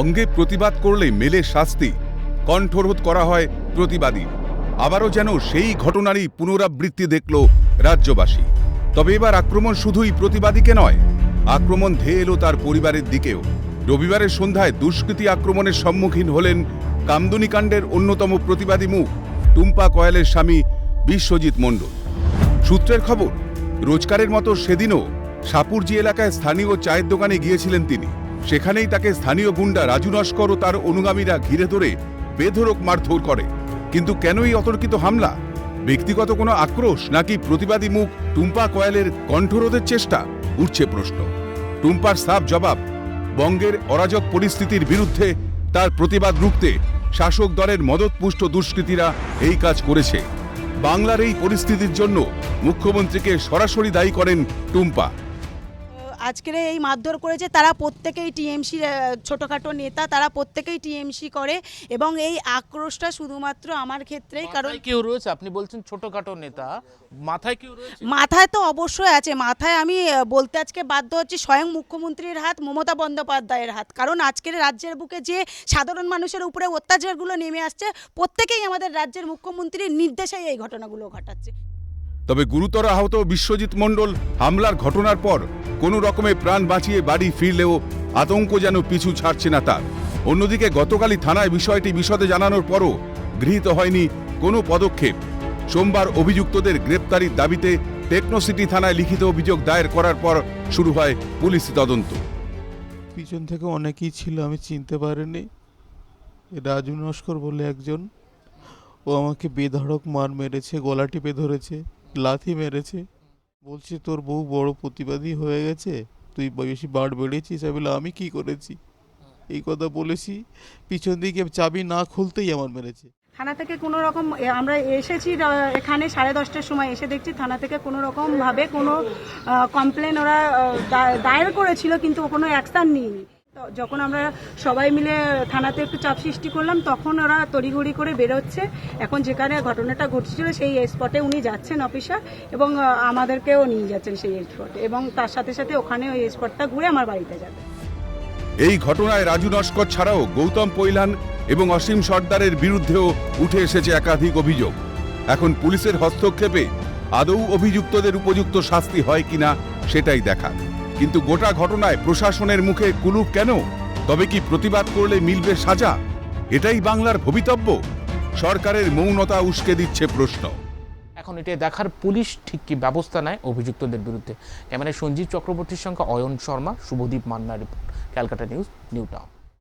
অঙ্গে প্রতিবাদ করলে মেলে শাস্তি। কণ্ঠরোধ করা হয় প্রতিবাদী। আবারও যেন সেই ঘটনারই পুনরাবৃত্তি দেখল রাজ্যবাসী। তবে এবার আক্রমণ শুধুই প্রতিবাদীকে নয়, আক্রমণ ধেয়ে এলো তার পরিবারের দিকেও। রবিবারের সন্ধ্যায় দুষ্কৃতী আক্রমণের সম্মুখীন হলেন কাণ্ডের অন্যতম প্রতিবাদী মুখ, টুম্পা কয়ালের স্বামী বিশ্বজিৎ মণ্ডল। সূত্রের খবর, রোজকারের মতো সেদিনও সাপুরজি এলাকায় স্থানীয় চায়ের দোকানে গিয়েছিলেন তিনি। সেখানেই তাকে স্থানীয় গুন্ডা রাজু নস্কর ও তার অনুগামীরা ঘিরে ধরে বেধরক মারধর করে। কিন্তু কেনই অতর্কিত হামলা? ব্যক্তিগত কোনো আক্রোশ নাকি প্রতিবাদী মুখ টুম্পা কয়ালের কণ্ঠরোধের চেষ্টা? উঠছে প্রশ্ন। টুম্পার সাফ জবাব, বঙ্গের অরাজক পরিস্থিতির বিরুদ্ধে তার প্রতিবাদ রুখতে শাসক দলের মদতপুষ্ট দুষ্কৃতীরা এই কাজ করেছে। বাংলার এই পরিস্থিতির জন্য মুখ্যমন্ত্রীকে সরাসরি দায়ী করেন টুম্পা। আজকের এই মারধর করেছে তারা প্রত্যেকেই টিএমসি ছোটোখাটো নেতা তারা প্রত্যেকেই টিএমসি করে এবং এই আক্রোশটা শুধুমাত্র আমার ক্ষেত্রেই কারণ কেউ রয়েছে? আপনি বলছেন ছোটখাটো নেতা মাথায় কেউ মাথায় তো অবশ্যই আছে মাথায় আমি বলতে আজকে বাধ্য হচ্ছি স্বয়ং মুখ্যমন্ত্রীর হাত মমতা বন্দ্যোপাধ্যায়ের হাত কারণ আজকের রাজ্যের বুকে যে সাধারণ মানুষের উপরে অত্যাচারগুলো নেমে আসছে প্রত্যেকেই আমাদের রাজ্যের মুখ্যমন্ত্রীর নির্দেশেই এই ঘটনাগুলো ঘটাচ্ছে। তবে গুরুতর আহত বিশ্বজিৎ মণ্ডল হামলার ঘটনার পর কোনো রকমে প্রাণ বাঁচিয়ে বাড়ি ফিরলেও আতঙ্ক যেন পিছু ছাড়ছে না তার। অন্যদিকে গতকালই থানায় বিষয়টি বিশদে জানানোর পরও গৃহীত হয়নি কোনো পদক্ষেপ। সোমবার অভিযুক্তদের গ্রেপ্তারির দাবিতে টেকনোসিটি থানায় লিখিত অভিযোগ দায়ের করার পর শুরু হয় পুলিশি তদন্ত। পিছন থেকে অনেকেই ছিল, আমি চিনতে পারিনি। রাজু নস্কর বলে একজন। ও আমাকে বেধড়ক মার মেরেছে, গলা টিপে ধরেছে। লাথি মেরেছে। বলছে তোর বউ বড় প্রতিবাদী হয়ে গেছে? তুই বেশি বাড় বেড়েছিস? আমি বললাম, আমি কি করেছি? এই কথা বলেছি পিছন দিকে চাবি না খুলতেই আমার মেরেছে। থানা থেকে কোনো রকম আমরা এসেছি এখানে সাড়ে দশটার সময় এসে দেখছি থানা থেকে কোনো রকম ভাবে কোনো কমপ্লেন ওরা দায়ের করেছিল কিন্তু কোনো অ্যাকশন নিইনি। যখন আমরা সবাই মিলে থানাতে একটু চাপ সৃষ্টি করলাম, তখন ওরা তড়িঘড়ি করে বেরোচ্ছে। এখন যেখানে ঘটনাটা ঘটছিল, সেই স্পটে উনি যাচ্ছেন অফিসার এবং আমাদেরকেও নিয়ে যাচ্ছেন সেই স্পটে এবং তার সাথে সাথে ওখানে ওই স্পটটা ঘুরে আমার বাড়িতে যাবে। এই ঘটনায় রাজু নস্কর ছাড়াও গৌতম পৈলান এবং অসীম সর্দারের বিরুদ্ধেও উঠে এসেছে একাধিক অভিযোগ। এখন পুলিশের হস্তক্ষেপে আদৌ অভিযুক্তদের উপযুক্ত শাস্তি হয় কিনা সেটাই দেখা। কিন্তু গোটা ঘটনায় প্রশাসনের মুখে কুলুপ কেন? তবে কি প্রতিবাদ করলে মিলবে সাজা? এটাই বাংলার ভবিতব্য। সরকারের মৌনতা উস্কে দিচ্ছে প্রশ্ন। এখন এটা দেখার পুলিশ ঠিক কি ব্যবস্থা নেয় অভিযুক্তদের বিরুদ্ধে। ক্যামেরায় সঞ্জীব চক্রবর্তীর সঙ্গে অয়ন শর্মা, শুভদীপ মান্নার report, Calcutta news, New town.